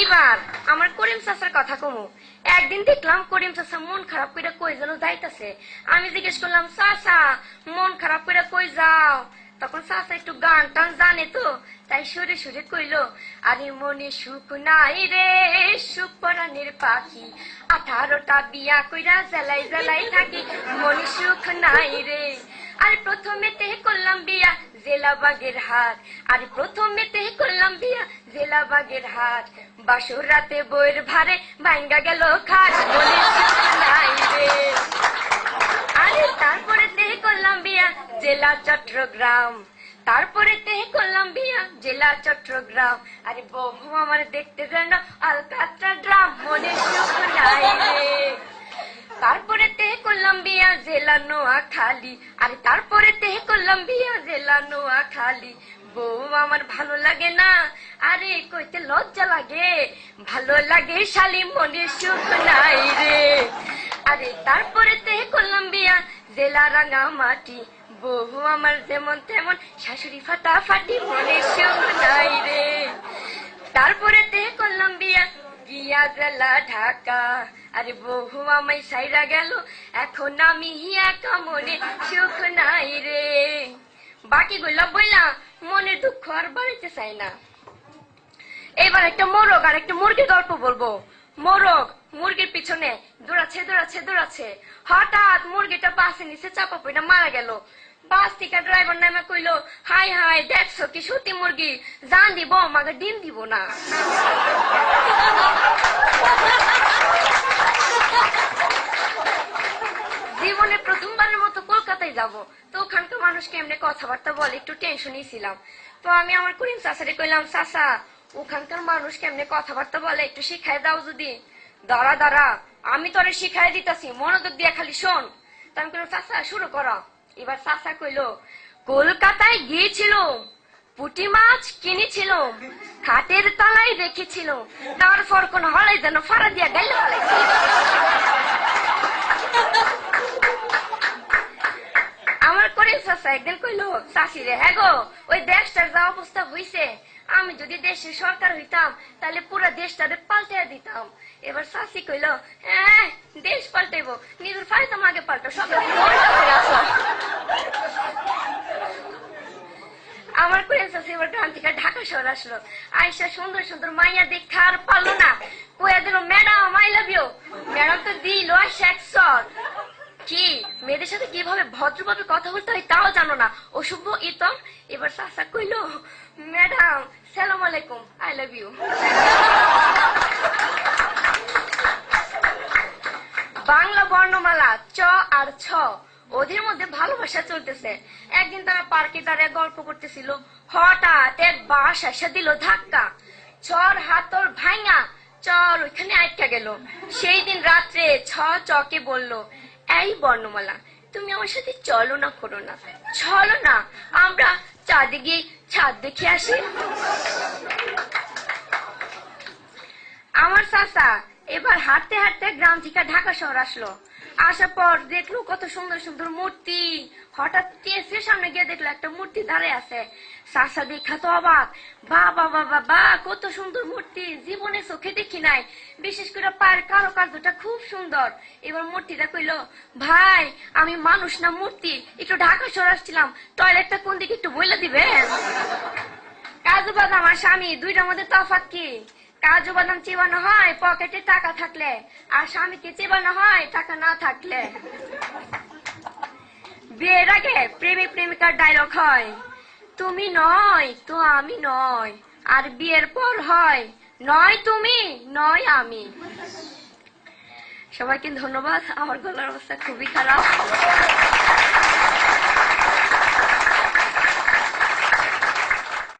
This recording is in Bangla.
এইবার আমার করিম চাচার কথা কমু। একদিন দেখলাম করিম চাচা মন খারাপ করে কই যেন যাইতাছে। আমি জিজ্ঞেস করলাম, চাচা, মন খারাপ করে কই যাও? তখন চাচা একটু গান টান জানে তো, তাই সুরে সুরে কইলো, আরে মনে সুখ নাই রে সুখ পরাণের পাখি। আঠারোটা বিয়া কইরা জ্বালাই জ্বালাই থাকি, মনে সুখ নাই রে। আর প্রথমে তে করলাম বিয়া, জেলা বাগের হাট। আর প্রথমে তে করলাম বিয়া, জেলা বাগের হাট। বাসর রাতে বইয়ের ভারে ভাঙ্গা গেল নাই রে। আরে তারপরে তে করলাম বিয়া, জেলা চট্টগ্রাম। তারপরে তে করলাম বিয়া, জেলা চট্টগ্রাম। আরে বহু আমার দেখতে যেন আলকাত্রা ড্রাম মনে সুখ নাই রে তারপরে তে করলাম বিয়া জেলা নোয়াখালী, আরে তারপরে তে করলাম বিয়া জেলা নোয়াখালী। বউ আমার ভালো লাগে না। আরে কইতে লজ্জা লাগে। ভালো লাগে শালি, মনে সুখ নাই রে। আরে তারপরে তে করলাম বিয়া জেলা রাঙামাটি। বহু আমার যেমন তেমন, শাশুড়ি ফাটাফাটি, মনে সুখ নাই রে। তারপরে তে করলাম বিয়া গিয়া জেলা ঢাকা। আরে বহু আমায় সাইরা গেল, এখন আমি একা মনে সুখ নাই রে। বাকি গুলো বললাম, মনে দুঃখ আর বাড়িতে চাই না। এবার একটা মোরগ আর একটা মুরগির গল্প বলব। মোরগ মুরগির পিছনে দৌড়াচ্ছে দৌড়াচ্ছে দৌড়াচ্ছে। হঠাৎ মুরগিটা পাশে নিচে চাপা পড়ে মারা গেল। বাস থেকে ড্রাইভার নামে কইলো, হাই হাই, দেখছ কি সত্যি মুরগি? জান দিব, আমাকে ডিম দিব না। জীবনে প্রথমবারের মতো কলকাতায় যাব। তো ওখানকার মানুষকে এমনি কথাবার্তা বলে, একটু টেনশনই ছিলাম। তো আমি আমার করিম চাষারে কইলাম চাষা ওখানকার মানুষ কেমনে কথাবার্তা বলে, একটু শিখাই দাও যদি। দাঁড়া দাঁড়া, আমি তোরে শিখাই দিতেছি, মনোযোগ দিয়ে খালি শোন। তা আমি কইলাম চাষা শুরু করো। এবার চাষা কইলো কলকাতায় গিয়েছিল পুটি মাছ কিনেছিল খাটের তলায় রেখেছিল তারপর কোন হলাই যেন ফাড়া দিয়া ফেলাইছে আমার করে চাষা একদিন কইলো চাষি রে হ্যাঁ গো ওই দেশটার যা অবস্থা হইছে আমি যদি দেশের সরকার হইতাম তাহলে পুরো দেশটারে পাল্টে দিতাম। এবার চাষি কইলো হ্যাঁ দেশ পাল্টাইব নিজের ফাইতাম আগে পাল্টো সব আমার করে চাষি এবার গ্রাম থেকে ঢাকা শহর আসলো। আইসা সুন্দর সুন্দর মাইয়া দেখা আর পারল না। কইয়া দিল, madam I love you madam তো দিল শট কি? মেয়েদের সাথে কীভাবে ভদ্রভাবে কথা বলতে হয় তাও জানো না। অশুভ, ইতম। এবার চাষা কইল, ম্যাডাম, সালাম আলাইকুম আই লাভ ইউ বাংলা বর্ণমালা, চ আর ছ। ওদের মধ্যে ভালোবাসা চলতেছে। একদিন তারা পার্কে দাঁড়িয়ে গল্প করতেছিল। হঠাৎ এক বাস এসে দিল ধাক্কা। চর হাতর ভাঙা চর ওইখানে আটকা গেল। সেই দিন রাত্রে ছ চকে বলল, এই বর্ণমালা, তুমি আমার সাথে চলো না, করো না। চলো না, আমরা চাঁদে গিয়ে ছাদ দেখে আসি। আমার চাচা, এবার হাঁটতে হাঁটতে গ্রাম থেকে ঢাকা শহর আসলো। আসার পর দেখল কত সুন্দর সুন্দর মূর্তি। হঠাৎ কেসের সামনে গিয়ে দেখল একটা মূর্তি দাঁড়িয়ে আছে। চাচা দেখা তো অবাক। বা বা বাবা বাবা কত সুন্দর মূর্তি। জীবনে চোখে দেখি নাই। বিশেষ করে পায়ের কারও কার্যটা খুব সুন্দর। এবার মূর্তিটা কইলো, ভাই, আমি মানুষ না মূর্তি। একটু ঢাকা শহর আসছিলাম। টয়লেটটা কোন দিকে একটু বলে দিবেন? কাজু বাদাম আর স্বামী, দুইটার মধ্যে তফাৎ কি? কাজু বাদাম চিবানো হয়, পকেটে টাকা থাকলে। আর স্বামীকে চিবানো হয়, টাকা না থাকলে। বিয়ের আগে প্রেমিক প্রেমিকার ডায়লগ হয়, তুমি নয় তো আমি নয়। আর বিয়ের পর হয়, নয় তুমি, নয় আমি। সবাইকে ধন্যবাদ, আমার গলার অবস্থা খুবই খারাপ।